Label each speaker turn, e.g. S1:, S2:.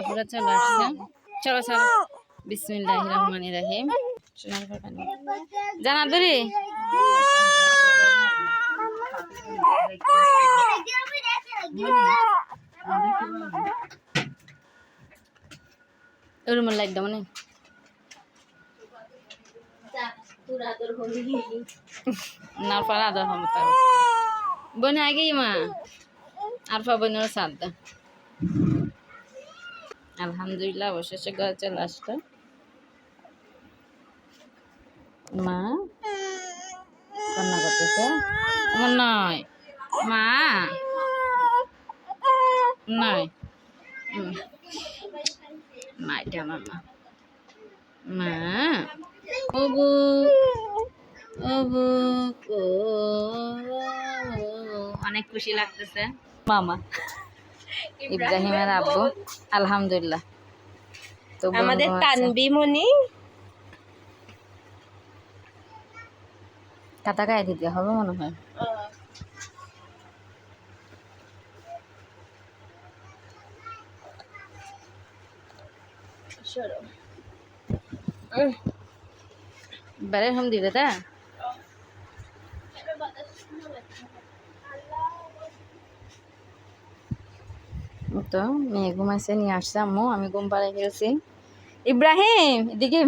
S1: আপুরা চলে আসছে চলো চলো। বিসমিল্লাহ রহমান রাহিম। জানা দরি। ওর মন লাইট দাও মানে। নারফার আদর হম বোন আগেই মা। আরফা বোনের সাথ আলহামদুলিল্লাহ, অবশেষে ঘরে চলে আসলো। মা রান্না করতেছে? আমার নয়। মা নয়। মা আমার মা। মা ওবু ও অনেক খুশি লাগতেছে। মামা। ইব্রাহিমের আব্বু। আলহামদুলিল্লাহ। তো
S2: আমাদের। তানবি মনি
S1: কাটা গায়ে দিতে হবে মনে হয়। বেড়ে হম তা? তো মেয়ে ঘুমাইছে নিয়ে আসছে আম্মু। আমি ঘুম পাড়ে গেছি। ইব্রাহিম এদিকে